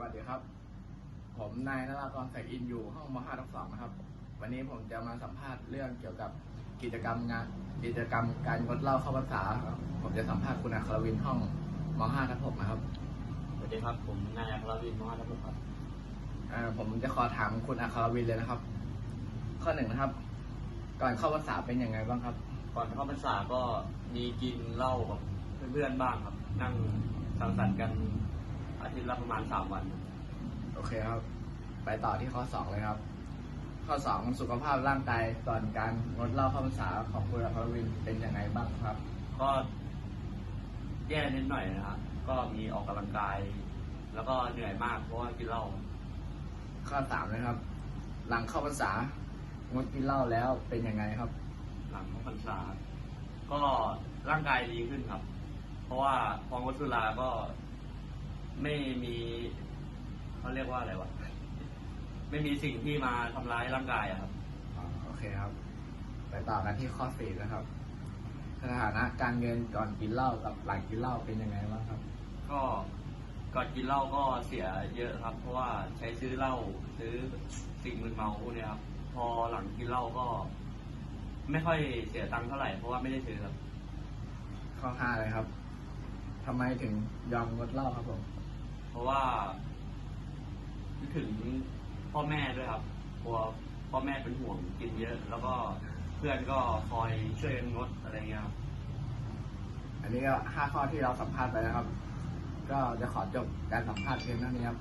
วัสดีครับ ผมนายนรากรแสงอินอยู่ห้องมห้าทับสองนะครับ วันนี้ผมจะมาสัมภาษณ์เรื่องเกี่ยวกับกิจกรรมงานกิจกรรมการงดเหล้าเข้าพรรษาครับผมจะสัมภาษณ์คุณอัครวินห้องมห้าทับหกนะครับสวัสดีครับ ผมนายอัครวินมหาทัพผมครับเอ่อผมจะขอถามคุณอัครวินเลยนะครับ ข้อหนึ่งนะครับ ก่อนเข้าพรรษาเป็นยังไงบ้างครับ ก่อนเข้าพรรษาก็มีกินเหล้ากับเพื่อนๆบ้างครับ นั่งสังสรรค์กัน อาทิตย์ละประมาณสามวัน โอเคครับ ไปต่อที่ข้อสองเลยครับ ข้อสองสุขภาพร่างกายก่อนการงดเหล้าเข้าพรรษาของคุณอัครวินเป็นยังไงบ้างครับ ก็แย่นิดหน่อยนะครับ ก็มีออกกำลังกาย แล้วก็เหนื่อยมากเพราะว่ากินเหล้า ข้อสามนะครับ หลังเข้าพรรษางดกินเหล้าแล้วเป็นยังไงครับ หลังเข้าพรรษา ก็ร่างกายดีขึ้นครับ เพราะว่าพองดสุราก็ ไม่มีเขาเรียกว่าอะไรวะ ไม่มีสิ่งที่มาทำร้ายร่างกายอะครับ อ๋อโอเคครับ ไปต่อกันที่ข้อสี่นะครับ สถานะการเงินก่อนกินเหล้ากับหลังกินเหล้าเป็นยังไงบ้างครับ ก็ก่อนกินเหล้าก็เสียเยอะครับ เพราะว่าใช้ซื้อเหล้าซื้อสิ่งมึนเมาพวกเนี้ยครับ พอหลังกินเหล้าก็ ไม่ค่อยเสียตังค์เท่าไหร่เพราะว่าไม่ได้ซื้อครับ ข้อห้าเลยครับทำไมถึงยอมงดเหล้าครับผม เพราะว่านึกถึงพ่อแม่ด้วยครับกลัวพ่อแม่เป็นห่วงกินเยอะ แล้วก็เพื่อนก็คอยช่วยกันงดอะไรเงี้ยครับ อันนี้ก็ห้าข้อที่เราสัมภาษณ์ไปนะครับ ก็จะขอจบการสัมภาษณ์เพียงเท่านี้ครับ